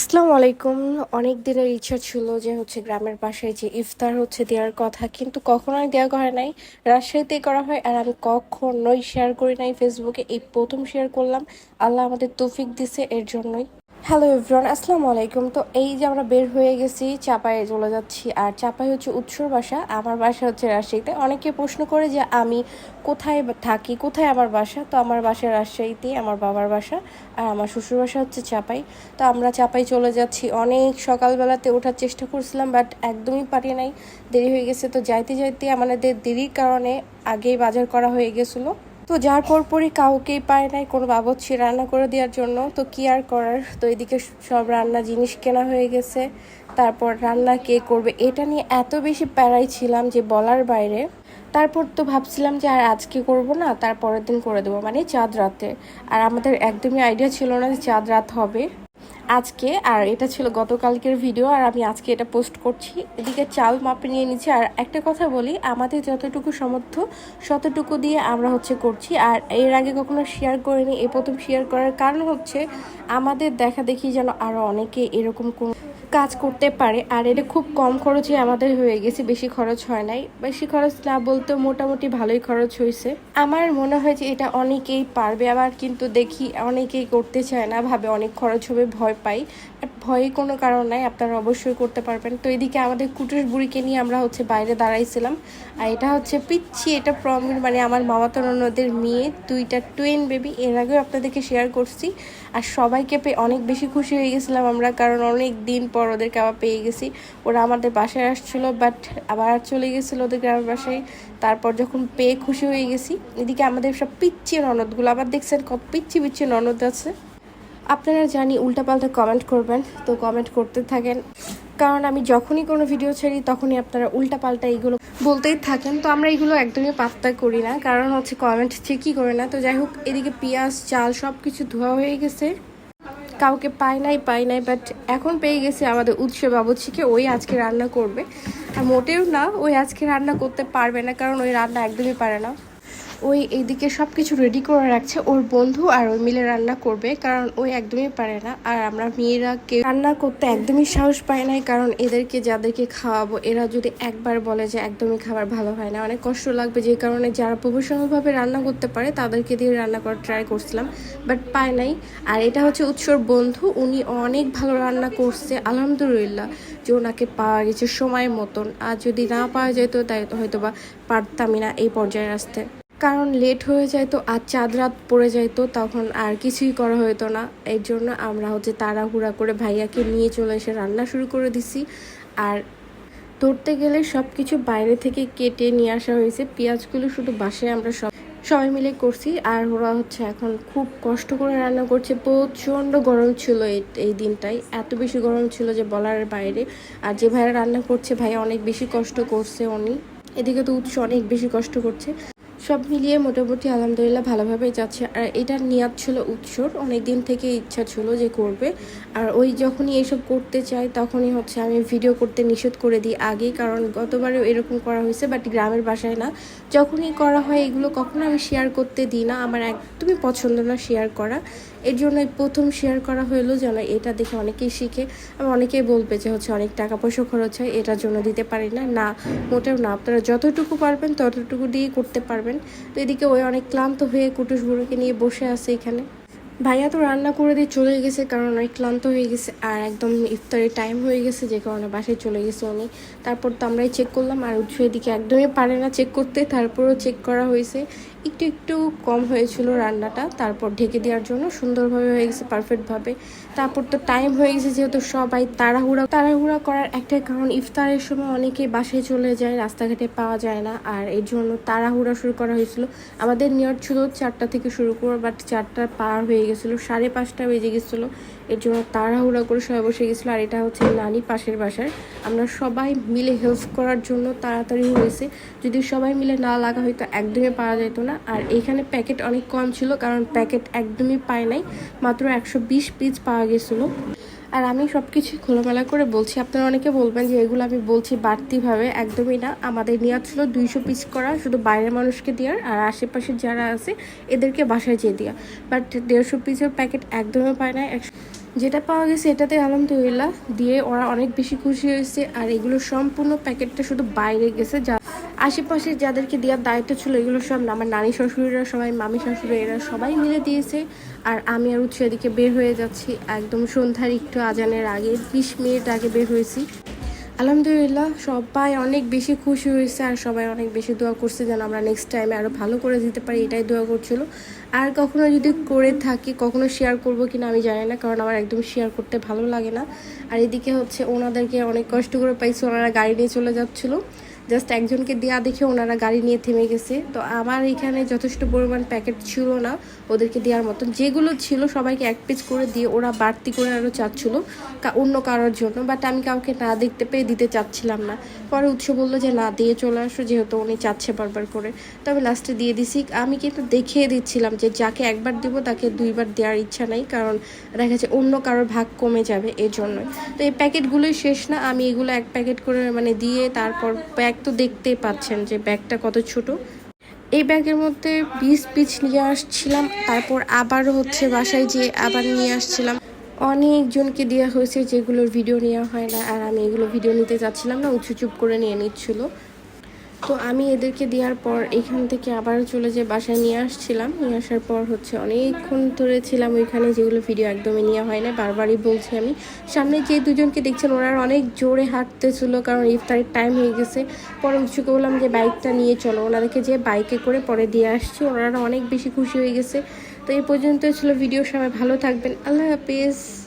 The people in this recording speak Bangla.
আসসালামু আলাইকুম। অনেক দিনের ইচ্ছা ছিল যে হচ্ছে গ্রামের বাসায় যে ইফতার হচ্ছে দেওয়ার কথা, কিন্তু কখনোই দেওয়া হয় নাই। রাজশাহীতে করা হয় আর আমি কখনোই শেয়ার করি নাই। ফেসবুকে এই প্রথম শেয়ার করলাম। আল্লাহ আমাদের তৌফিক দিছে এর জন্যই। হ্যালো এভরিওয়ান আসসালামু আলাইকুম তো এই যে আমরা বের হয়ে গেছি, চাপায়ে চলে যাচ্ছি। আর চাপাই হচ্ছে উৎসর বাসা, আমার বাসা হচ্ছে রাজশাহীতে। অনেকে প্রশ্ন করে যে আমি কোথায় থাকি, কোথায় আমার বাসা? তো আমার বাসা রাজশাহীতে, আমার বাবার বাসা। আর আমার শ্বশুর বাসা হচ্ছে চাপাই। তো আমরা চাপাই চলে যাচ্ছি। অনেক সকালবেলাতে ওঠার চেষ্টা করছিলাম, বাট একদমই পারি নাই। দেরি হয়ে গেছে। তো যাইতে যাইতে আমাদের দেরির কারণে আগেই বাজার করা হয়ে গেছিল। তো যার পরপরই কাউকেই পায় নাই, কোনো বাবচ্ছি রান্না করে দেওয়ার জন্য। তো কি আর করার? তো এদিকে সব রান্না জিনিস কেনা হয়ে গেছে। তারপর রান্না কে করবে? এটা নিয়ে এত বেশি প্যারাই ছিলাম যে বলার বাইরে। তারপর তো ভাবছিলাম যে আর আজকে করব না, তার পরের দিন করে দেবো। মানে চাঁদ রাতে। আর আমাদের একদমই আইডিয়া ছিল না যে চাঁদ রাত হবে। আজকে, আর এটা ছিল গতকালকের ভিডিও আর আমি আজকে এটা পোস্ট করছি। এদিকে চাল মাপে নিয়ে নিচ্ছি, আর একটা কথা বলি, আমাদের যতটুকু সমর্থ ততটুকু দিয়ে আমরা হচ্ছে করছি। আর এর আগে কখনো শেয়ার করিনি, এ প্রথম শেয়ার করার কারণ হচ্ছে, আমাদের দেখা দেখি যেন আরও অনেকে এরকম কোন কাজ করতে পারে, আর এটা খুব কম খরচে আমাদের হয়ে গেছে, বেশি খরচ হয় নাই। বেশি খরচ না বলতে মোটামুটি ভালোই খরচ হয়েছে। আমার মনে হয় যে এটা অনেকেই পারবে, আবার কিন্তু দেখি অনেকেই করতে চায় না, ভাবে অনেক খরচ হবে, ভয় পাই। ভয়ে কোনো কারণ নাই, আপনারা অবশ্যই করতে পারবেন। তো এদিকে আমাদের কুটুস বুড়িকে নিয়ে আমরা হচ্ছে বাইরে দাঁড়াইছিলাম। আর এটা হচ্ছে পিচ্ছি, এটা প্রমির মানে আমার মামাতো ননদের মেয়ে, দুইটা টুয়েন বেবি এর আগেও আপনাদেরকে শেয়ার করছি। আর সবাইকে পেয়ে অনেক বেশি খুশি হয়ে গেছিলাম আমরা, কারণ অনেক দিন পর ওদেরকে আবার পেয়ে গেছি। ওরা আমাদের বাসায় আসছিল বাট আবার চলে গেছিল ওদের গ্রামের বাসায়। তারপর যখন পেয়ে খুশি হয়ে গেছি, এদিকে আমাদের সব পিচ্ছি ননদগুলো, আবার দেখছেন কত পিচ্ছি পিচ্ছি ননদ আছে। আপনারা জানি উল্টাপাল্টা কমেন্ট করবেন, তো কমেন্ট করতে থাকেন। কারণ আমি যখনই কোনো ভিডিও ছাড়ি, তখনই আপনারা উল্টাপাল্টা এইগুলো বলতেই থাকেন। তো আমরা এগুলো একদমই পাত্তা করি না, কারণ হচ্ছে কমেন্ট ঠিকই করে না। তো যাই হোক, এদিকে পেঁয়াজ, চাল সব কিছু ধোয়া হয়ে গেছে। কাউকে পাই নাই পাই নাই বাট এখন পেয়ে গেছে আমাদের উৎসব বাবুচিকে ওই আজকে রান্না করবে। আর মোটেও না, ওই আজকে রান্না করতে পারবে না, কারণ ওই রান্না একদমই পারে না। ওই এইদিকে সব কিছু রেডি করে রাখছে। ওর বন্ধু আর ওই মিলে রান্না করবে, কারণ ওই একদমই পারে না। আর আমরা মেয়েরা কেউ রান্না করতে একদমই সাহস পায় নাই, কারণ এদেরকে যাদেরকে খাওয়াবো, এরা যদি একবার বলে যে একদমই খাবার ভালো হয় না, অনেক কষ্ট লাগবে। যে কারণে যারা প্রফেশনালভাবে রান্না করতে পারে, তাদেরকে দিয়ে রান্না করার ট্রাই করছিলাম বাট পায় নাই। আর এটা হচ্ছে উৎসর বন্ধু, উনি অনেক ভালো রান্না করছে, আলহামদুলিল্লাহ, যে ওনাকে পাওয়া গেছে সময় মতন। আর যদি না পাওয়া যেত তাই হয়তো বা পারতামই না এই পর্যায়ে আসতে। কারণ লেট হয়ে যাইতো আর চাঁদ রাত পড়ে যাইতো তখন আর কিছুই করা হতো না। এর জন্য আমরা হচ্ছে তাড়াহুড়া করে ভাইয়াকে নিয়ে চলে এসে রান্না শুরু করে দিছি। আর ধরতে গেলে সব কিছু বাইরে থেকে কেটে নিয়ে আসা হয়েছে। পেঁয়াজগুলো শুধু বাসায় আমরা সব সবাই মিলে করছি। আর ওরা হচ্ছে এখন খুব কষ্ট করে রান্না করছে। প্রচণ্ড গরম ছিল এই এই দিনটাই এত বেশি গরম ছিল যে বলার বাইরে। আর যে ভাইয়া রান্না করছে ভাইয়া অনেক বেশি কষ্ট করছে উনি। এদিকে তো উৎস অনেক বেশি কষ্ট করছে। সব মিলিয়ে মোটামুটি আলহামদুলিল্লাহ ভালোভাবেই যাচ্ছে। আর এটার নিয়াত ছিল উৎসর অনেক দিন থেকে ইচ্ছা ছিল যে করবে। আর ওই যখনই এসব করতে চাই তখনই হচ্ছে আমি ভিডিও করতে নিষেধ করে দিই আগেই, কারণ গতবারেও এরকম করা হয়েছে বাট গ্রামের বাসায় না। যখনই করা হয় এগুলো কখনো আমি শেয়ার করতে দিই না, আমার একদমই পছন্দ না শেয়ার করা। এর জন্য প্রথম শেয়ার করা হলো যেন এটা দেখে অনেকেই শিখে। আবার অনেকেই বলবে যে হচ্ছে অনেক টাকা পয়সা খরচ হয়, এটার জন্য দিতে পারি না। না, মোটেও না। আপনারা যতটুকু পারবেন ততটুকু দিয়ে করতে পারবেন। তো এদিকে ওই অনেক ক্লান্ত হয়ে কুটুস বুড়োকে নিয়ে বসে আছে এখানে। ভাইয়া তো রান্না করে দিয়ে চলে গেছে কারণ অনেক ক্লান্ত হয়ে গেছে আর একদম ইফতারের টাইম হয়ে গেছে, যে কারণে বাসায় চলে গেছে উনি। তারপর তো আমরাই চেক করলাম আর উৎস এদিকে একদমই পারে না চেক করতে, তারপরও চেক করা হয়েছে। একটু একটু কম হয়েছিল রান্নাটা, তারপর ঢেকে দেওয়ার জন্য সুন্দরভাবে হয়ে গেছে পারফেক্টভাবে তারপর তো টাইম হয়ে গেছে যেহেতু সবাই তাড়াহুড়া তাড়াহুড়া করার একটাই কারণ, ইফতারের সময় অনেকেই বাসায় চলে যায়, রাস্তাঘাটে পাওয়া যায় না, আর এর জন্য তাড়াহুড়া শুরু করা হয়েছিল। আমাদের নিয়ত ছিল চারটা থেকে শুরু করব বাট চারটা পার হয়ে গেছিল, সাড়ে পাঁচটা বেজে গেছিল। এর জন্য তাড়াহুড়া করে সবাই বসে গেছিল, আর এটা হচ্ছে নানি পাশের বাসার। আমরা সবাই মিলে হেল্প করার জন্য তাড়াতাড়ি হয়েছে। যদি সবাই মিলে না লাগা হয়তো একদমই পাওয়া যেত না। আর এখানে প্যাকেট অনেক কম ছিল, কারণ প্যাকেট একদমই পায় নাই। মাত্র একশো বিশ পিস পাওয়া গেছিল। আর আমি সব কিছু খোলামেলা করে বলছি, আপনারা অনেকে বলবেন যে এগুলো আমি বলছি বাড়তিভাবে একদমই না। আমাদের নেওয়া ছিল দুইশো পিস করা, শুধু বাইরের মানুষকে দেওয়ার, আর আশেপাশে যারা আছে, এদেরকে বাসায় যেয়ে দেওয়া। বাট দেড়শো পিসের প্যাকেট একদমই পায় না একশো যেটা পাওয়া গেছে এটাতে আলহামদুলিল্লাহ দিয়ে ওরা অনেক বেশি খুশি হয়েছে আর এগুলো সম্পূর্ণ প্যাকেটটা শুধু বাইরে গেছে, যা আশেপাশে যাদেরকে দেওয়ার দায়িত্ব ছিল এগুলো সব আমার নানি শ্বশুরেরা সবাই, মামি শ্বশুর এরা সবাই মিলে দিয়েছে। আর আমি আর উৎসাহ এদিকে বের হয়ে যাচ্ছি, একদম সন্ধ্যার একটু আজানের আগে, বিশ মিনিট আগে বের হয়েছি। আলহামদুলিল্লাহ, সবাই অনেক বেশি খুশি হয়েছে আর সবাই অনেক বেশি দোয়া করছে যেন আমরা নেক্সট টাইমে আরও ভালো করে দিতে পারি, এটাই দোয়া করছিল। আর কখনো যদি করে থাকি, কখনো শেয়ার করব কিনা আমি জানি না, কারণ আমার একদম শেয়ার করতে ভালো লাগে না। আর এদিকে হচ্ছে ওনাদেরকে অনেক কষ্ট করে পাইছি, ওনারা গাড়ি নিয়ে চলে যাচ্ছিল। জাস্ট একজনকে দেওয়া দেখে ওনারা গাড়ি নিয়ে থেমে গেছে। তো আমার এখানে যথেষ্ট পরিমাণ প্যাকেট ছিল না। ওদেরকে দেওয়ার মতন। যেগুলো ছিল সবাইকে এক পিস করে দিয়ে ওরা বাড়তি করে আরও চাচ্ছিল অন্য কারোর জন্য। বাট আমি কাউকে না দেখতে পেয়ে দিতে চাচ্ছিলাম না। পরে উৎস বলল যে, না, দিয়ে চলে আসো, যেহেতু উনি চাচ্ছে বারবার করে। তো আমি লাস্টে দিয়ে দিছি। আমি কিন্তু দেখিয়ে দিচ্ছিলাম যে, যাকে একবার দিব, তাকে দুইবার দেওয়ার ইচ্ছা নাই, কারণ দেখা যাচ্ছে অন্য কারোর ভাগ কমে যাবে এই জন্যই তো এই প্যাকেটগুলোই শেষ না। আমি এগুলো এক প্যাকেট করে মানে দিয়ে তারপর ব্যাগ তো দেখতেই পাচ্ছেন যে ব্যাগটা কত ছোট। এই ব্যাগের মধ্যে বিশ পিচ নিয়ে আসছিলাম, তারপর আবার হচ্ছে বাসায় যেয়ে আবার নিয়ে আসছিলাম। অনেকজনকে দেওয়া হয়েছে যেগুলোর ভিডিও নেওয়া হয় না, আর আমি এগুলো ভিডিও নিতে চাচ্ছিলাম না, উঁচু চুপ করে নিয়ে নিচ্ছিল। তো আমি এদেরকে দেওয়ার পর এখান থেকে আবার চলে যে বাসায় নিয়ে আসছিলাম। নিয়ে আসার পর হচ্ছে অনেকক্ষণ ধরে ছিলাম ওইখানে, যেগুলো ভিডিও একদমই নেওয়া হয় না বারবারই বলছি আমি। সামনে যে দুজনকে দেখছেন ওরা অনেক জোরে হাঁটতেছিল, কারণ ইফতারের টাইম হয়ে গেছে। পরে উৎসুকে বললাম যে, বাইকটা নিয়ে চলো। ওনাদেরকে যে বাইকে করে পরে দিয়ে আসছি। ওনারা অনেক বেশি খুশি হয়ে গেছে। তো এই পর্যন্ত ছিল ভিডিও সবাই ভালো থাকবেন। আল্লাহ হাফিজ।